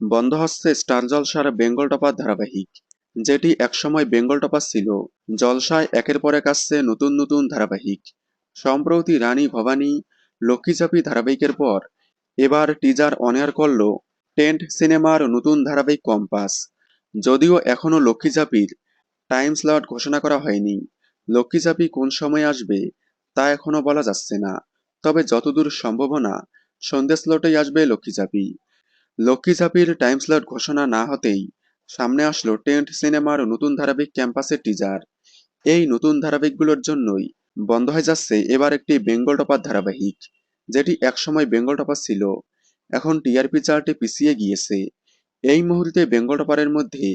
বন্ধ হচ্ছে স্টার জলসার বেঙ্গল টপার ধারাবাহিক, যেটি একসময় বেঙ্গল টপার ছিল, জলসায় একের পর এক আসছে নতুন নতুন ধারাবাহিক। সম্প্রতি রানী ভবানী লক্ষ্মীচাপি ধারাবাহিকের পর, এবার টিজার অনেয়ার করল টেন্ট সিনেমার নতুন ধারাবাহিক কম্পাস। যদিও এখনও লক্ষ্মীচাপির টাইম স্লট ঘোষণা করা হয়নি লক্ষ্মীচাপি কোন সময় আসবে তা এখনও বলা যাচ্ছে না, তবে যতদূর সম্ভাবনা, সন্ধ্যে স্লটেই আসবে লক্ষ্মীচাপি লক্ষ্মীচাপির টাইম স্লট ঘোষণা না হতেই সামনে আসলো টেন্ট সিনেমার নতুন ধারাবাহিক ক্যাম্পাসের টিজার এই নতুন ধারাবাহিকগুলোর জন্যই বন্ধ হয়ে যাচ্ছে এবার একটি বেঙ্গল টপার ধারাবাহিক, যেটি একসময় বেঙ্গল টপার ছিল। এখন টিআরপি চার্টে পিছিয়ে গিয়েছে। এই মুহূর্তে বেঙ্গল টপারের মধ্যে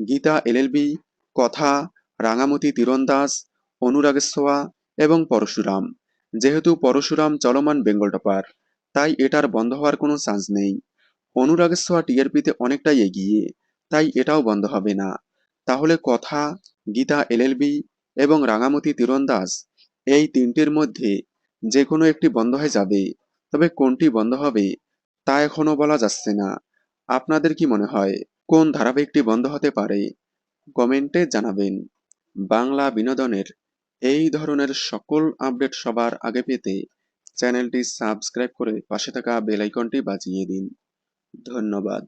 গীতা এলএলবি, কথা, রাঙামতি তীরন্দাজ অনুরাগেশ্বয়া এবং পরশুরাম। যেহেতু পরশুরাম চলমান বেঙ্গল টপার, তাই এটার বন্ধ হওয়ার কোনো চান্স নেই। অনুরাগেশ্বয়া টিআরপিতে অনেকটাই এগিয়ে, তাই এটাও বন্ধ হবে না। তাহলে কথা, গীতা এলএলবি এবং রাঙামতি তীরন্দাজ এই তিনটির মধ্যে যে কোনো একটি বন্ধ হয়ে যাবে, তবে কোনটি বন্ধ হবে তা এখনও বলা যাচ্ছে না। আপনাদের কি মনে হয়, কোন ধারাবাহিকটি বন্ধ হতে পারে? কমেন্টে জানাবেন। বাংলা বিনোদনের এই ধরনের সকল আপডেট সবার আগে পেতে চ্যানেলটি সাবস্ক্রাইব করে পাশে থাকা বেল আইকনটি বাজিয়ে দিন। ধন্যবাদ।